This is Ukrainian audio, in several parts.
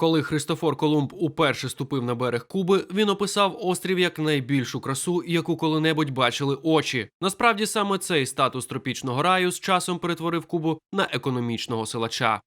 Коли Христофор Колумб уперше ступив на берег Куби, він описав острів як найбільшу красу, яку коли-небудь бачили очі. Насправді саме цей статус тропічного раю з часом перетворив Кубу на економічного силача.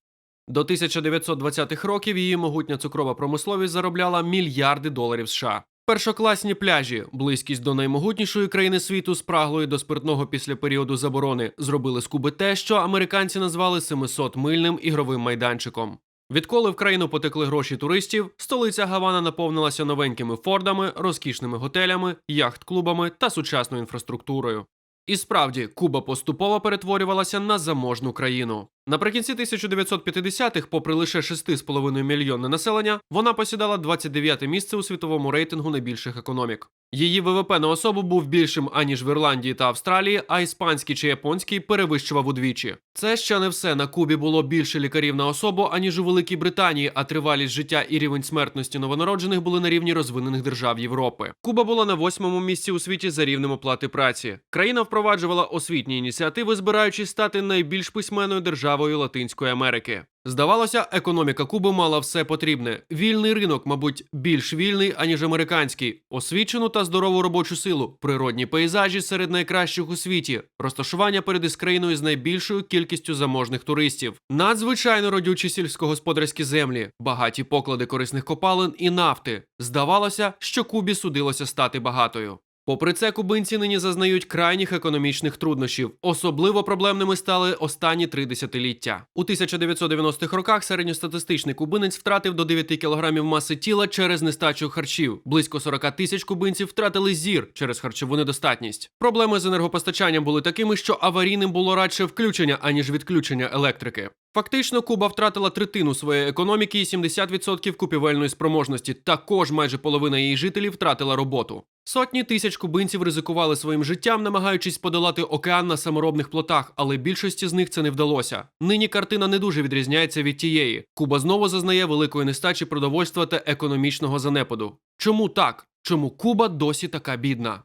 До 1920-х років її могутня цукрова промисловість заробляла мільярди доларів США. Першокласні пляжі, близькість до наймогутнішої країни світу, спраглої до спиртного після періоду заборони, зробили з Куби те, що американці назвали 700-мильним ігровим майданчиком. Відколи в країну потекли гроші туристів, столиця Гавана наповнилася новенькими фордами, розкішними готелями, яхт-клубами та сучасною інфраструктурою. І справді, Куба поступово перетворювалася на заможну країну. Наприкінці 1950-х, попри лише 6,5 мільйонне населення, вона посідала 29-те місце у світовому рейтингу найбільших економік. Її ВВП на особу був більшим аніж в Ірландії та Австралії, а іспанський чи японський перевищував удвічі. Це ще не все. На Кубі було більше лікарів на особу, аніж у Великій Британії, а тривалість життя і рівень смертності новонароджених були на рівні розвинених держав Європи. Куба була на восьмому місці у світі за рівнем оплати праці. Країна впроваджувала освітні ініціативи, збираючись стати найбільш письменною державою Латинської Америки. Здавалося, економіка Куби мала все потрібне: вільний ринок, мабуть, більш вільний аніж американський, освічену та здорову робочу силу, природні пейзажі серед найкращих у світі, розташування перед із країною з найбільшою кількістю заможних туристів, надзвичайно родючі сільськогосподарські землі, багаті поклади корисних копалин і нафти. Здавалося, що Кубі судилося стати багатою. Попри це, кубинці нині зазнають крайніх економічних труднощів. Особливо проблемними стали останні три десятиліття. У 1990-х роках середньостатистичний кубинець втратив до 9 кілограмів маси тіла через нестачу харчів. Близько 40 тисяч кубинців втратили зір через харчову недостатність. Проблеми з енергопостачанням були такими, що аварійним було радше включення аніж відключення електрики. Фактично, Куба втратила третину своєї економіки і 70% купівельної спроможності. Також майже половина її жителів втратила роботу. Сотні тисяч кубинців ризикували своїм життям, намагаючись подолати океан на саморобних плотах, але більшості з них це не вдалося. Нині картина не дуже відрізняється від тієї. Куба знову зазнає великої нестачі продовольства та економічного занепаду. Чому так? Чому Куба досі така бідна?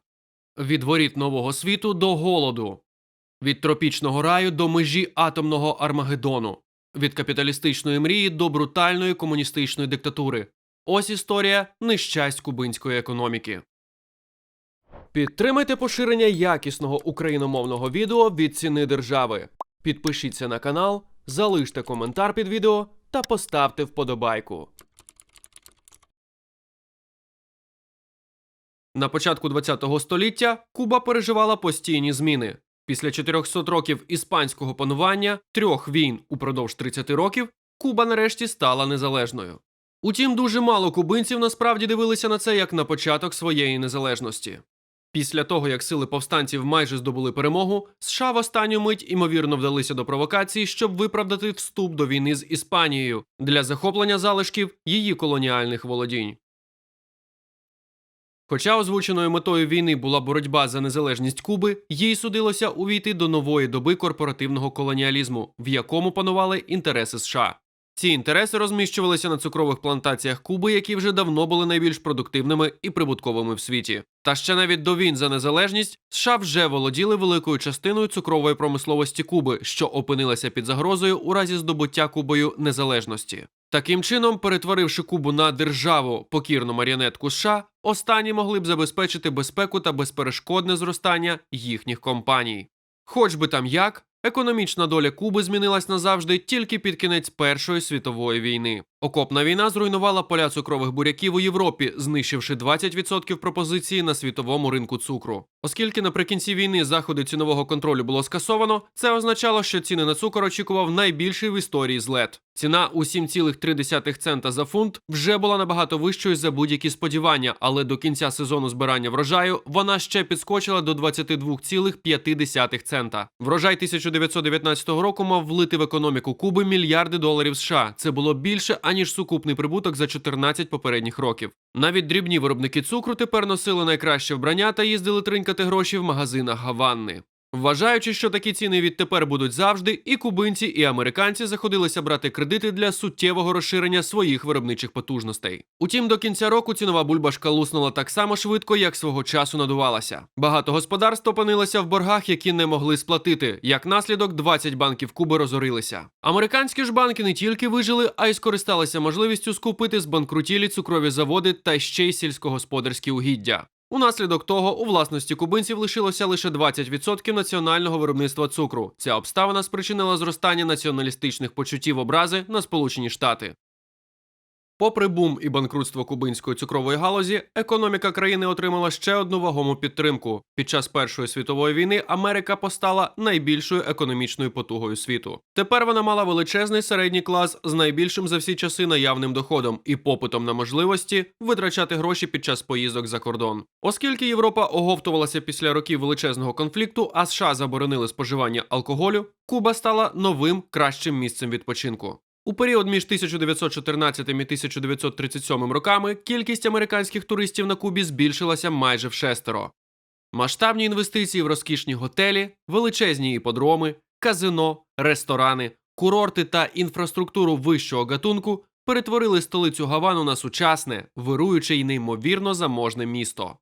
Від воріт нового світу до голоду. Від тропічного раю до межі атомного Армагеддону, від капіталістичної мрії до брутальної комуністичної диктатури. Ось історія нещасть кубинської економіки. Підтримайте поширення якісного україномовного відео від ціни держави. Підпишіться на канал, залиште коментар під відео та поставте вподобайку. На початку ХХ століття Куба переживала постійні зміни. Після 400 років іспанського панування, трьох війн упродовж 30 років, Куба нарешті стала незалежною. Утім, дуже мало кубинців насправді дивилися на це як на початок своєї незалежності. Після того, як сили повстанців майже здобули перемогу, США в останню мить імовірно вдалися до провокації, щоб виправдати вступ до війни з Іспанією для захоплення залишків її колоніальних володінь. Хоча озвученою метою війни була боротьба за незалежність Куби, їй судилося увійти до нової доби корпоративного колоніалізму, в якому панували інтереси США. Ці інтереси розміщувалися на цукрових плантаціях Куби, які вже давно були найбільш продуктивними і прибутковими в світі. Та ще навіть до війн за незалежність США вже володіли великою частиною цукрової промисловості Куби, що опинилася під загрозою у разі здобуття Кубою незалежності. Таким чином, перетворивши Кубу на державу покірну маріонетку США, останні могли б забезпечити безпеку та безперешкодне зростання їхніх компаній. Хоч би там як, економічна доля Куби змінилась назавжди тільки під кінець Першої світової війни. Окопна війна зруйнувала поля цукрових буряків у Європі, знищивши 20% пропозиції на світовому ринку цукру. Оскільки наприкінці війни заходи цінового контролю було скасовано, це означало, що ціни на цукор очікував найбільший в історії злет. Ціна у 7,3 цента за фунт вже була набагато вищою за будь-які сподівання, але до кінця сезону збирання врожаю вона ще підскочила до 22,5 цента. Врожай 1919 року мав влити в економіку Куби мільярди доларів США. Це було більше аніж сукупний прибуток за 14 попередніх років. Навіть дрібні виробники цукру тепер носили найкраще вбрання та їздили тринькати гроші в магазинах Гаванни. Вважаючи, що такі ціни відтепер будуть завжди, і кубинці, і американці заходилися брати кредити для суттєвого розширення своїх виробничих потужностей. Утім, до кінця року цінова бульбашка луснула так само швидко, як свого часу надувалася. Багато господарств опинилося в боргах, які не могли сплатити. Як наслідок, 20 банків Куби розорилися. Американські ж банки не тільки вижили, а й скористалися можливістю скупити збанкрутілі цукрові заводи та ще й сільськогосподарські угіддя. Унаслідок того у власності кубинців лишилося лише 20% національного виробництва цукру. Ця обставина спричинила зростання націоналістичних почуттів образи на Сполучені Штати. Попри бум і банкрутство кубинської цукрової галузі, економіка країни отримала ще одну вагому підтримку. Під час Першої світової війни Америка постала найбільшою економічною потугою світу. Тепер вона мала величезний середній клас з найбільшим за всі часи наявним доходом і попитом на можливості витрачати гроші під час поїздок за кордон. Оскільки Європа оговтувалася після років величезного конфлікту, а США заборонили споживання алкоголю, Куба стала новим кращим місцем відпочинку. У період між 1914 і 1937 роками кількість американських туристів на Кубі збільшилася майже вшестеро. Масштабні інвестиції в розкішні готелі, величезні іподроми, казино, ресторани, курорти та інфраструктуру вищого гатунку перетворили столицю Гавану на сучасне, вируюче й неймовірно заможне місто.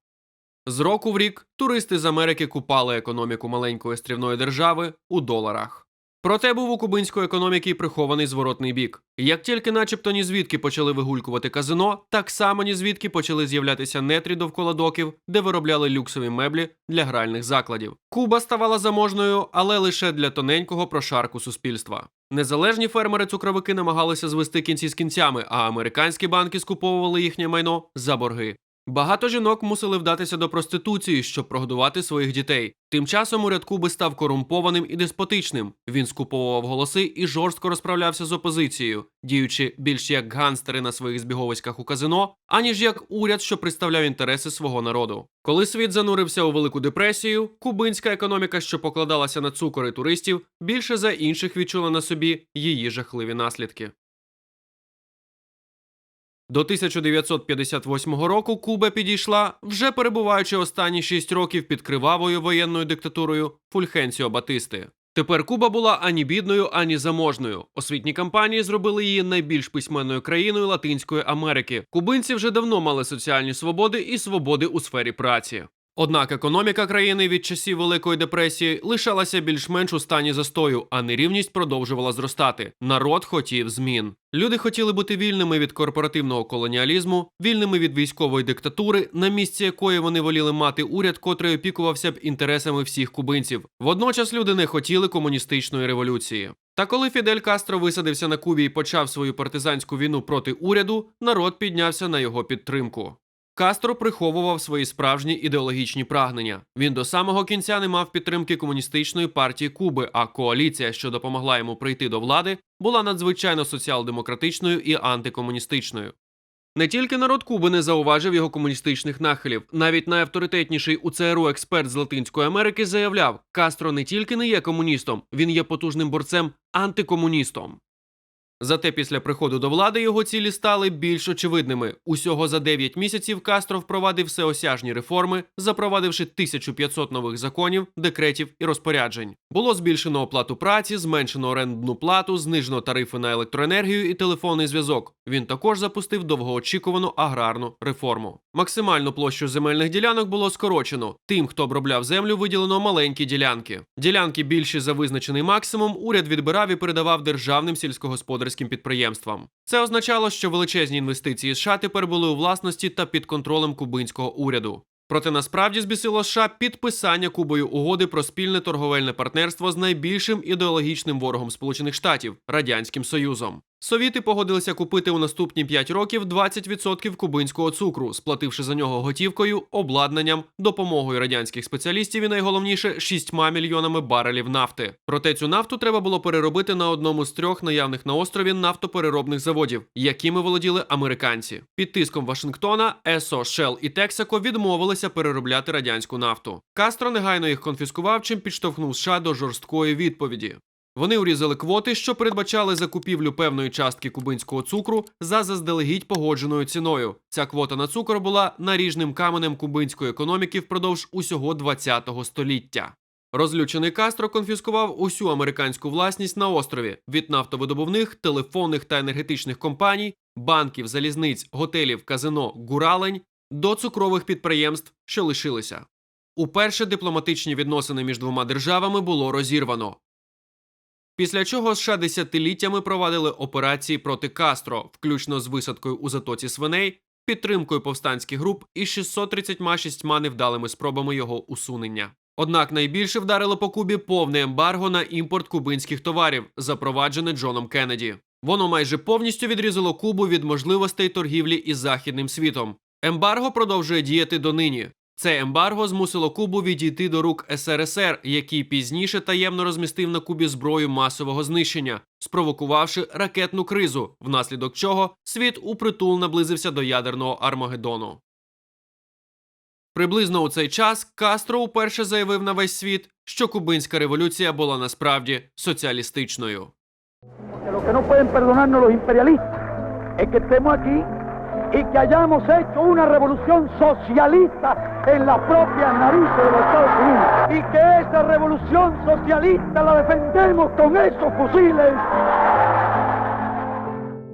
З року в рік туристи з Америки купали економіку маленької острівної держави у доларах. Проте був у кубинської економіки прихований зворотний бік. Як тільки, начебто, ні звідки почали вигулькувати казино, так само ні звідки почали з'являтися нетрі довкола доків, де виробляли люксові меблі для гральних закладів. Куба ставала заможною, але лише для тоненького прошарку суспільства. Незалежні фермери-цукровики намагалися звести кінці з кінцями, а американські банки скуповували їхнє майно за борги. Багато жінок мусили вдатися до проституції, щоб прогодувати своїх дітей. Тим часом уряд Куби став корумпованим і деспотичним. Він скуповував голоси і жорстко розправлявся з опозицією, діючи більш як ганстери на своїх збіговиськах у казино, аніж як уряд, що представляв інтереси свого народу. Коли світ занурився у велику депресію, кубинська економіка, що покладалася на цукор і туристів, більше за інших відчула на собі її жахливі наслідки. До 1958 року Куба підійшла, вже перебуваючи останні шість років під кривавою воєнною диктатурою Фульхенсіо Батисти. Тепер Куба була ані бідною, ані заможною. Освітні кампанії зробили її найбільш письменною країною Латинської Америки. Кубинці вже давно мали соціальні свободи і свободи у сфері праці. Однак економіка країни від часів Великої депресії лишалася більш-менш у стані застою, а нерівність продовжувала зростати. Народ хотів змін. Люди хотіли бути вільними від корпоративного колоніалізму, вільними від військової диктатури, на місці якої вони воліли мати уряд, котрий опікувався б інтересами всіх кубинців. Водночас люди не хотіли комуністичної революції. Та коли Фідель Кастро висадився на Кубі і почав свою партизанську війну проти уряду, народ піднявся на його підтримку. Кастро приховував свої справжні ідеологічні прагнення. Він до самого кінця не мав підтримки комуністичної партії Куби, а коаліція, що допомогла йому прийти до влади, була надзвичайно соціал-демократичною і антикомуністичною. Не тільки народ Куби не зауважив його комуністичних нахилів, навіть найавторитетніший у ЦРУ експерт з Латинської Америки заявляв, Кастро не тільки не є комуністом, він є потужним борцем антикомуністом. Зате після приходу до влади його цілі стали більш очевидними. Усього за 9 місяців Кастро впровадив всеосяжні реформи, запровадивши 1500 нових законів, декретів і розпоряджень. Було збільшено оплату праці, зменшено орендну плату, знижено тарифи на електроенергію і телефонний зв'язок. Він також запустив довгоочікувану аграрну реформу. Максимальну площу земельних ділянок було скорочено. Тим, хто обробляв землю, виділено маленькі ділянки. Ділянки більші за визначений максимум. Уряд відбирав і передавав державним сільськогосподарським підприємствам. Це означало, що величезні інвестиції США тепер були у власності та під контролем кубинського уряду. Проте насправді збісило США підписання Кубою угоди про спільне торговельне партнерство з найбільшим ідеологічним ворогом Сполучених Штатів Радянським Союзом. Совіти погодилися купити у наступні 5 років 20% кубинського цукру, сплативши за нього готівкою, обладнанням, допомогою радянських спеціалістів і найголовніше 6 мільйонами барелів нафти. Проте цю нафту треба було переробити на одному з трьох наявних на острові нафтопереробних заводів, якими володіли американці. Під тиском Вашингтона ЕСО, Shell і Texaco відмовилися переробляти радянську нафту. Кастро негайно їх конфіскував, чим підштовхнув США до жорсткої відповіді. Вони урізали квоти, що передбачали закупівлю певної частки кубинського цукру за заздалегідь погодженою ціною. Ця квота на цукор була наріжним каменем кубинської економіки впродовж усього ХХ століття. Розлючений Кастро конфіскував усю американську власність на острові від нафтовидобувних, телефонних та енергетичних компаній, банків, залізниць, готелів, казино, гуралень до цукрових підприємств, що лишилися. Уперше дипломатичні відносини між двома державами було розірвано. Після чого США десятиліттями провадили операції проти Кастро, включно з висадкою у затоці свиней, підтримкою повстанських груп і 636 невдалими спробами його усунення. Однак найбільше вдарило по Кубі повне ембарго на імпорт кубинських товарів, запроваджене Джоном Кеннеді. Воно майже повністю відрізало Кубу від можливостей торгівлі із західним світом. Ембарго продовжує діяти донині. Це ембарго змусило Кубу відійти до рук СРСР, який пізніше таємно розмістив на Кубі зброю масового знищення, спровокувавши ракетну кризу, внаслідок чого світ упритул наблизився до ядерного Армагеддону. Приблизно у цей час Кастро уперше заявив на весь світ, що кубинська революція була насправді соціалістичною. Lo que no pueden y que hayamos hecho una revolución socialista en las propias narices de los Estados Unidos. Y que esa revolución socialista la defendemos con esos fusiles.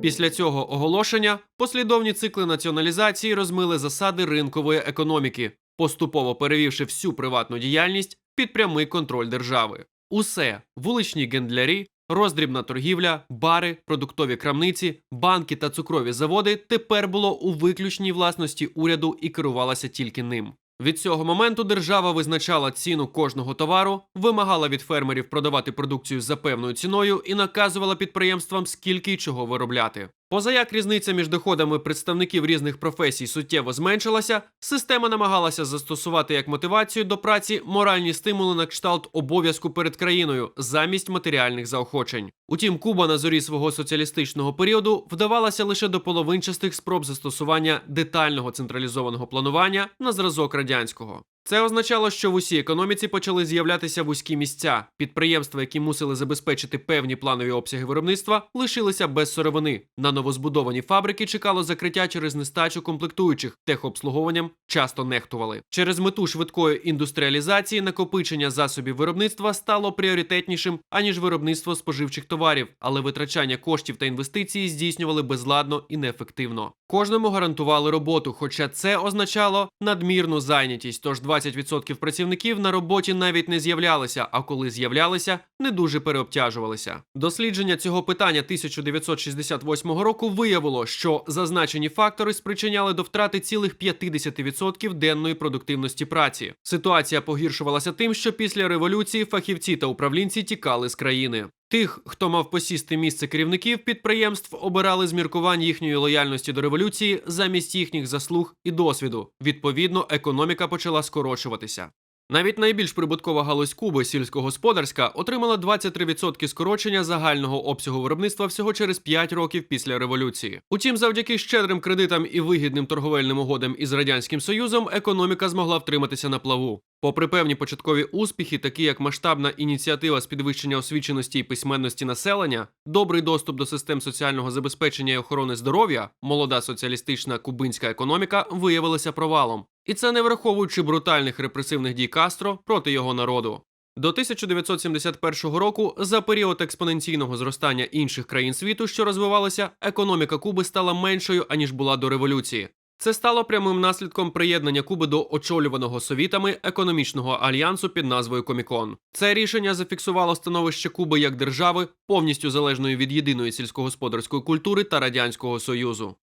Після цього оголошення послідовні цикли націоналізації розмили засади ринкової економіки, поступово перевівши всю приватну діяльність під прямий контроль держави. Усе вуличні гендлярі, роздрібна торгівля, бари, продуктові крамниці, банки та цукрові заводи тепер було у виключній власності уряду і керувалася тільки ним. Від цього моменту держава визначала ціну кожного товару, вимагала від фермерів продавати продукцію за певною ціною і наказувала підприємствам, скільки й чого виробляти. Позаяк різниця між доходами представників різних професій суттєво зменшилася, система намагалася застосувати як мотивацію до праці моральні стимули на кшталт обов'язку перед країною замість матеріальних заохочень. Утім, Куба на зорі свого соціалістичного періоду вдавалася лише до половинчастих спроб застосування детального централізованого планування на зразок радянського. Це означало, що в усій економіці почали з'являтися вузькі місця. Підприємства, які мусили забезпечити певні планові обсяги виробництва, лишилися без сировини. На новозбудовані фабрики чекало закриття через нестачу комплектуючих. Техобслуговуванням часто нехтували. Через мету швидкої індустріалізації накопичення засобів виробництва стало пріоритетнішим аніж виробництво споживчих товарів, але витрачання коштів та інвестицій здійснювали безладно і неефективно. Кожному гарантували роботу, хоча це означало надмірну зайнятість. Тож 20% працівників на роботі навіть не з'являлися, а коли з'являлися, не дуже переобтяжувалися. Дослідження цього питання 1968 року виявило, що зазначені фактори спричиняли до втрати цілих 50% денної продуктивності праці. Ситуація погіршувалася тим, що після революції фахівці та управлінці тікали з країни. Тих, хто мав посісти місце керівників підприємств, обирали з міркувань їхньої лояльності до революції замість їхніх заслуг і досвіду. Відповідно, економіка почала скорочуватися. Навіть найбільш прибуткова галузь Куби, сільськогосподарська, отримала 23% скорочення загального обсягу виробництва всього через 5 років після революції. Утім, завдяки щедрим кредитам і вигідним торговельним угодам із радянським союзом, економіка змогла втриматися на плаву. Попри певні початкові успіхи, такі як масштабна ініціатива з підвищення освіченості і письменності населення, добрий доступ до систем соціального забезпечення і охорони здоров'я, молода соціалістична кубинська економіка виявилася провалом. І це не враховуючи брутальних репресивних дій Кастро проти його народу. До 1971 року, за період експоненційного зростання інших країн світу, що розвивалися, економіка Куби стала меншою аніж була до революції. Це стало прямим наслідком приєднання Куби до очолюваного совітами економічного альянсу під назвою Комікон. Це рішення зафіксувало становище Куби як держави, повністю залежної від єдиної сільськогосподарської культури та радянського союзу.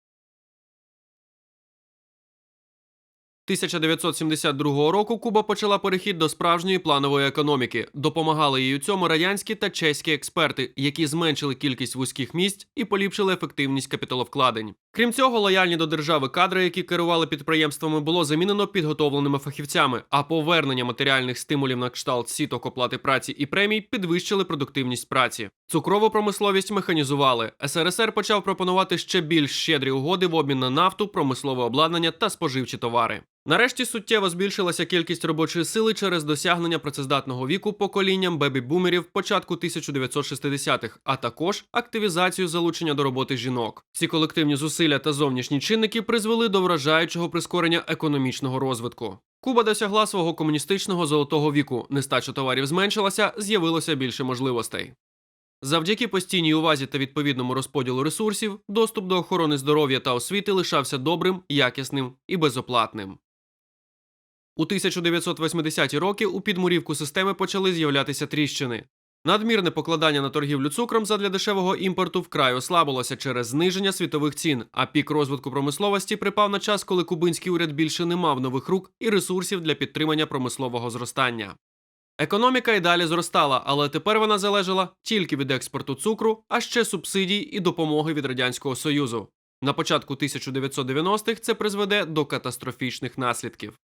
1972 року Куба почала перехід до справжньої планової економіки. Допомагали їй у цьому радянські та чеські експерти, які зменшили кількість вузьких місць і поліпшили ефективність капіталовкладень. Крім цього, лояльні до держави кадри, які керували підприємствами, було замінено підготовленими фахівцями. А повернення матеріальних стимулів на кшталт сіток оплати праці і премій підвищили продуктивність праці. Цукрову промисловість механізували. СРСР почав пропонувати ще більш щедрі угоди в обмін на нафту, промислове обладнання та споживчі товари. Нарешті суттєво збільшилася кількість робочої сили через досягнення працездатного віку поколінням бебі-бумерів початку 1960-х, а також активізацію залучення до роботи жінок. Ці колективні зусилля та зовнішні чинники призвели до вражаючого прискорення економічного розвитку. Куба досягла свого комуністичного золотого віку. Нестача товарів зменшилася, з'явилося більше можливостей. Завдяки постійній увазі та відповідному розподілу ресурсів, доступ до охорони здоров'я та освіти лишався добрим, якісним і безоплатним. У 1980-ті роки у підмурівку системи почали з'являтися тріщини. Надмірне покладання на торгівлю цукром задля дешевого імпорту вкрай ослабилося через зниження світових цін, а пік розвитку промисловості припав на час, коли кубинський уряд більше не мав нових рук і ресурсів для підтримання промислового зростання. Економіка і далі зростала, але тепер вона залежала тільки від експорту цукру, а ще субсидій і допомоги від радянського союзу. На початку 1990-х це призведе до катастрофічних наслідків.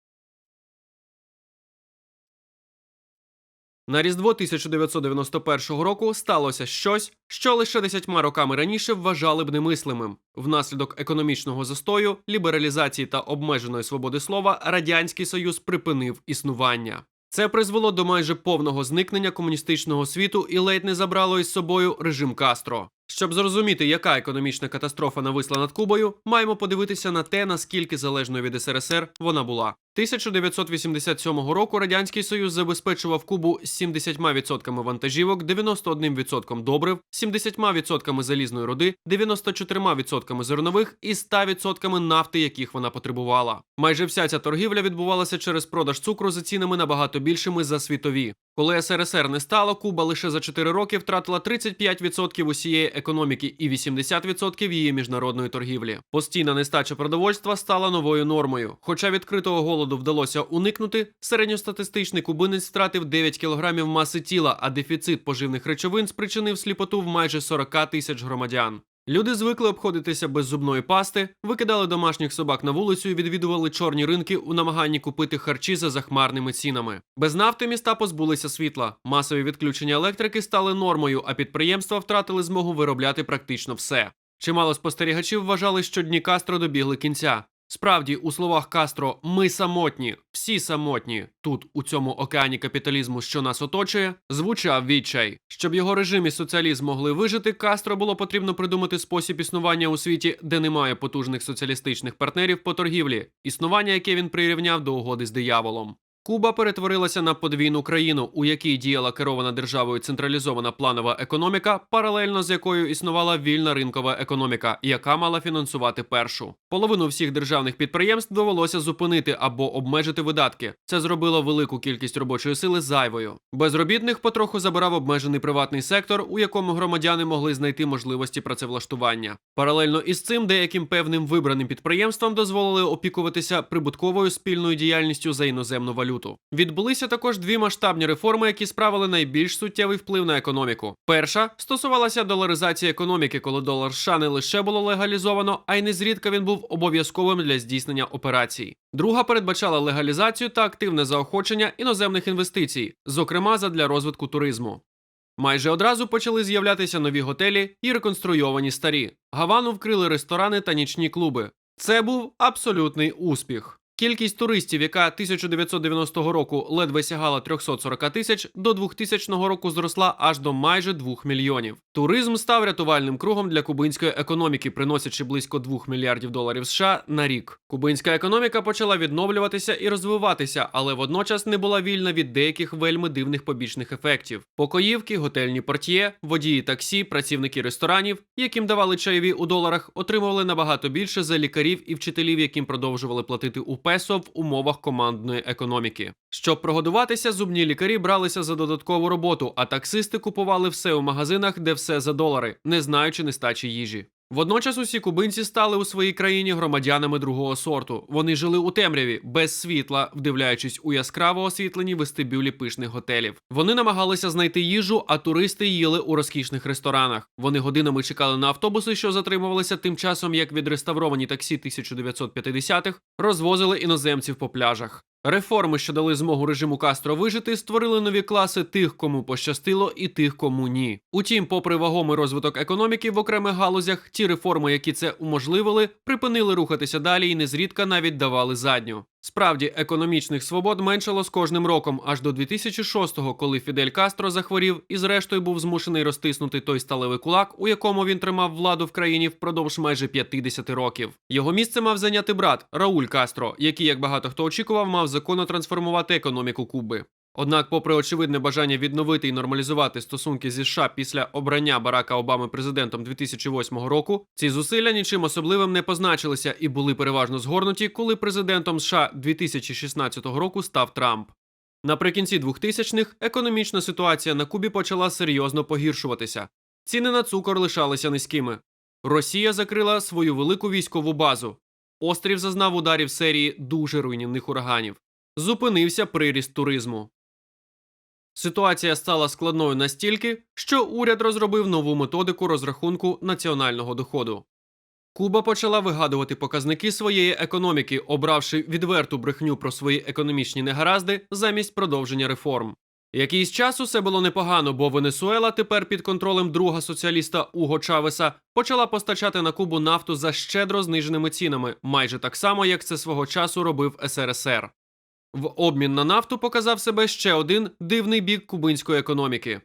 На Різдво 1991 року сталося щось, що лише десятьма роками раніше вважали б немислимим. Внаслідок економічного застою, лібералізації та обмеженої свободи слова Радянський Союз припинив існування. Це призвело до майже повного зникнення комуністичного світу і ледь не забрало із собою режим Кастро. Щоб зрозуміти, яка економічна катастрофа нависла над Кубою, маємо подивитися на те, наскільки залежною від СРСР вона була. 1987 року Радянський Союз забезпечував Кубу 70% вантажівок, 91% добрив, 70% залізної руди, 94% зернових і 100% нафти, яких вона потребувала. Майже вся ця торгівля відбувалася через продаж цукру за цінами набагато більшими за світові. Коли СРСР не стало, Куба лише за 4 роки втратила 35% усієї економіки і 80% її міжнародної торгівлі. Постійна нестача продовольства стала новою нормою. Хоча відкритого голоду вдалося уникнути, середньостатистичний кубинець втратив 9 кілограмів маси тіла, а дефіцит поживних речовин спричинив сліпоту в майже 40 тисяч громадян. Люди звикли обходитися без зубної пасти, викидали домашніх собак на вулицю і відвідували чорні ринки у намаганні купити харчі за захмарними цінами. Без нафти міста позбулися світла. Масові відключення електрики стали нормою, а підприємства втратили змогу виробляти практично все. Чимало спостерігачів вважали, що дні Кастро добігли кінця. Справді, у словах Кастро, ми самотні, всі самотні. Тут, у цьому океані капіталізму, що нас оточує, звучав відчай. Щоб його режим і соціалізм могли вижити, Кастро було потрібно придумати спосіб існування у світі, де немає потужних соціалістичних партнерів по торгівлі, існування, яке він прирівняв до угоди з дияволом. Куба перетворилася на подвійну країну, у якій діяла керована державою централізована планова економіка, паралельно з якою існувала вільна ринкова економіка, яка мала фінансувати першу. Половину всіх державних підприємств довелося зупинити або обмежити видатки. Це зробило велику кількість робочої сили зайвою. Безробітних потроху забирав обмежений приватний сектор, у якому громадяни могли знайти можливості працевлаштування. Паралельно із цим деяким певним вибраним підприємствам дозволили опікуватися прибутковою спільною діяльністю за іноземну валюту. Відбулися також дві масштабні реформи, які справили найбільш суттєвий вплив на економіку. Перша стосувалася доларизації економіки, коли долар США не лише було легалізовано, а й незрідка він був обов'язковим для здійснення операцій. Друга передбачала легалізацію та активне заохочення іноземних інвестицій, зокрема задля розвитку туризму. Майже одразу почали з'являтися нові готелі і реконструйовані старі. Гавану вкрили ресторани та нічні клуби. Це був абсолютний успіх. Кількість туристів, яка 1990 року ледве сягала 340 тисяч, до 2000 року зросла аж до майже 2 мільйонів. Туризм став рятувальним кругом для кубинської економіки, приносячи близько 2 мільярдів доларів США на рік. Кубинська економіка почала відновлюватися і розвиватися, але водночас не була вільна від деяких вельми дивних побічних ефектів: покоївки, готельні портьє, водії таксі, працівники ресторанів, яким давали чайові у доларах, отримували набагато більше за лікарів і вчителів, яким продовжували платити у песо в умовах командної економіки. Щоб прогодуватися, зубні лікарі бралися за додаткову роботу, а таксисти купували все у магазинах, де все за долари, не знаючи нестачі їжі. Водночас усі кубинці стали у своїй країні громадянами другого сорту. Вони жили у темряві, без світла, вдивляючись у яскраво освітлені вестибюлі пишних готелів. Вони намагалися знайти їжу, а туристи їли у розкішних ресторанах. Вони годинами чекали на автобуси, що затримувалися тим часом, як відреставровані таксі 1950-х розвозили іноземців по пляжах. Реформи, що дали змогу режиму Кастро вижити, створили нові класи тих, кому пощастило, і тих, кому ні. Утім, попри вагомий розвиток економіки в окремих галузях, ті реформи, які це уможливили, припинили рухатися далі і незрідка навіть давали задню. Справді, економічних свобод меншало з кожним роком, аж до 2006-го, коли Фідель Кастро захворів і зрештою був змушений розтиснути той сталевий кулак, у якому він тримав владу в країні впродовж майже 50 років. Його місце мав зайняти брат Рауль Кастро, який, як багато хто очікував, мав законно трансформувати економіку Куби. Однак, попри очевидне бажання відновити і нормалізувати стосунки зі США після обрання Барака Обами президентом 2008 року, ці зусилля нічим особливим не позначилися і були переважно згорнуті, коли президентом США 2016 року став Трамп. Наприкінці 2000-х економічна ситуація на Кубі почала серйозно погіршуватися. Ціни на цукор лишалися низькими. Росія закрила свою велику військову базу. Острів зазнав ударів серії дуже руйнівних ураганів. Зупинився приріст туризму. Ситуація стала складною настільки, що уряд розробив нову методику розрахунку національного доходу. Куба почала вигадувати показники своєї економіки, обравши відверту брехню про свої економічні негаразди замість продовження реформ. Якийсь час усе було непогано, бо Венесуела тепер під контролем друга соціаліста Уго Чавеса почала постачати на Кубу нафту за щедро зниженими цінами, майже так само, як це свого часу робив СРСР. В обмін на нафту показав себе ще один дивний бік кубинської економіки.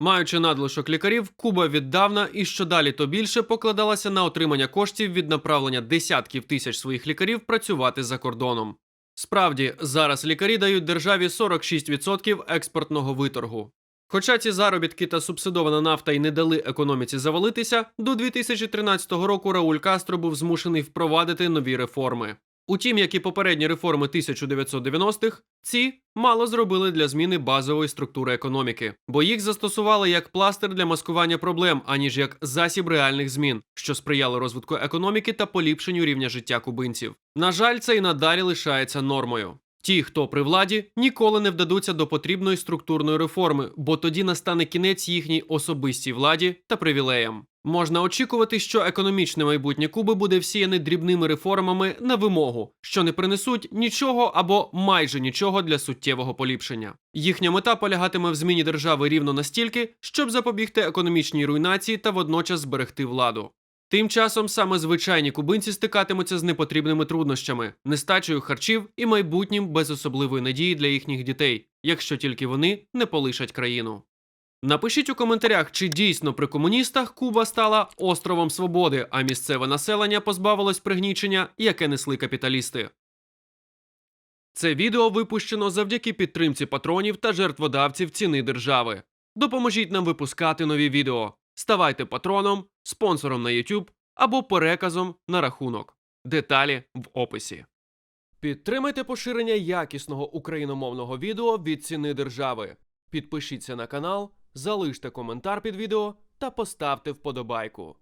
Маючи надлишок лікарів, Куба віддавна і що далі, то більше покладалася на отримання коштів від направлення десятків тисяч своїх лікарів працювати за кордоном. Справді, зараз лікарі дають державі 46% експортного виторгу. Хоча ці заробітки та субсидована нафта й не дали економіці завалитися, до 2013 року Рауль Кастро був змушений впровадити нові реформи. Утім, як і попередні реформи 1990-х, ці мало зробили для зміни базової структури економіки, бо їх застосували як пластир для маскування проблем, аніж як засіб реальних змін, що сприяло розвитку економіки та поліпшенню рівня життя кубинців. На жаль, це і надалі лишається нормою. Ті, хто при владі, ніколи не вдадуться до потрібної структурної реформи, бо тоді настане кінець їхній особистій владі та привілеям. Можна очікувати, що економічне майбутнє Куби буде всіяне дрібними реформами на вимогу, що не принесуть нічого або майже нічого для суттєвого поліпшення. Їхня мета полягатиме в зміні держави рівно настільки, щоб запобігти економічній руйнації та водночас зберегти владу. Тим часом саме звичайні кубинці стикатимуться з непотрібними труднощами, нестачею харчів і майбутнім без особливої надії для їхніх дітей, якщо тільки вони не полишать країну. Напишіть у коментарях, чи дійсно при комуністах Куба стала островом свободи, а місцеве населення позбавилось пригнічення, яке несли капіталісти. Це відео випущено завдяки підтримці патронів та жертводавців ціни держави. Допоможіть нам випускати нові відео. Ставайте патроном, спонсором на YouTube або переказом на рахунок. Деталі в описі. Підтримайте поширення якісного україномовного відео від ціни держави. Підпишіться на канал, залиште коментар під відео та поставте вподобайку.